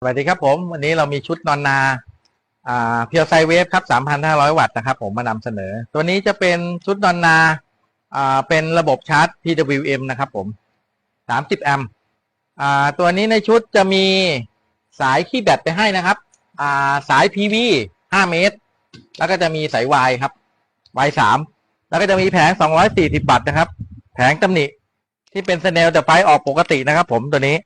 สวัสดีครับผมวันนี้เรามีชุดนอนนาอ่าเพียวไซเวฟครับ 3,500 วัตต์นะครับผมมานำเสนอ ตัวนี้จะเป็นชุดนอนนาอ่าเป็นระบบชาร์จ PWM นะครับผม 30 แอมป์อ่าตัวนี้ในชุดจะมีสายขี้แบตไปให้นะครับอ่าสาย PV 5 เมตร แล้วก็จะมีสาย Y ครับ Y 3แล้วก็จะมีแผง 240วัตต์นะครับ แผงตำหนิที่เป็นสเนลแต่ไฟออกปกตินะครับผมตัวนี้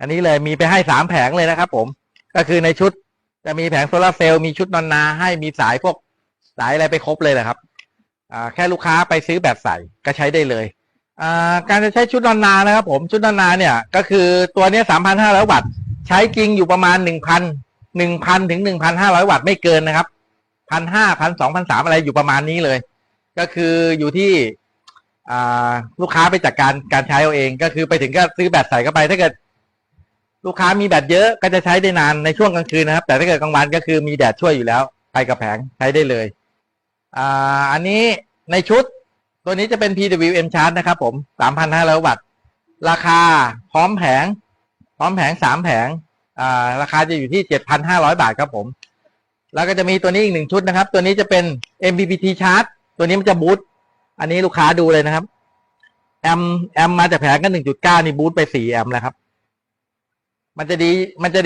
อันนี้เลยมีไปให้สามแผงเลยนะครับ ผม ก็คือในชุดจะมีแผงโซลาร์เซลล์มีชุดนอนนาให้มีสายพวกสายอะไรไปครบเลยนะครับอ่าแค่ลูกค้าไปซื้อแบบใส่ก็ใช้ได้เลยอ่าการจะใช้ชุดนอนนานะครับ ผมชุดนอนนาเนี่ย ก็คือตัวนี้สามพันห้าร้อยวัตต์ใช้จริงอยู่ประมาณหนึ่งพันหนึ่งพันถึงหนึ่งพันห้าร้อยวัตต์ไม่เกินนะครับพันห้าพันสองพันสามอะไรอยู่ประมาณนี้เลย ก็คืออยู่ที่อ่าลูกค้าไปจัดการการใช้เอาเอง ก็คือไปถึงก็ซื้อแบตใส่เข้าไปถ้าเกิด ลูกค้ามีแบตเยอะก็จะใช้ได้นานในช่วงกลางคืนนะครับ แต่ถ้าเกิดกลางวันก็คือมีแดดช่วยอยู่แล้วไปกับแผงใช้ได้เลยอ่าอันนี้ในชุดตัวนี้จะเป็น PWM Charge นะครับผม 3,500 วัตต์ ราคาพร้อมแผง พร้อมแผงสามแผงอ่าราคาจะอยู่ที่ 7,500 บาทครับผม แล้วก็จะมีตัวนี้อีกหนึ่งชุดนะครับ ตัวนี้จะเป็น MPPT Charge ตัวนี้มันจะบูตอันนี้ลูกค้าดูเลยนะครับ แอมแอมมาจากแผงก็1.9 นี่บูตไป 4 แอมแล้วครับ มันจะดีมันจะ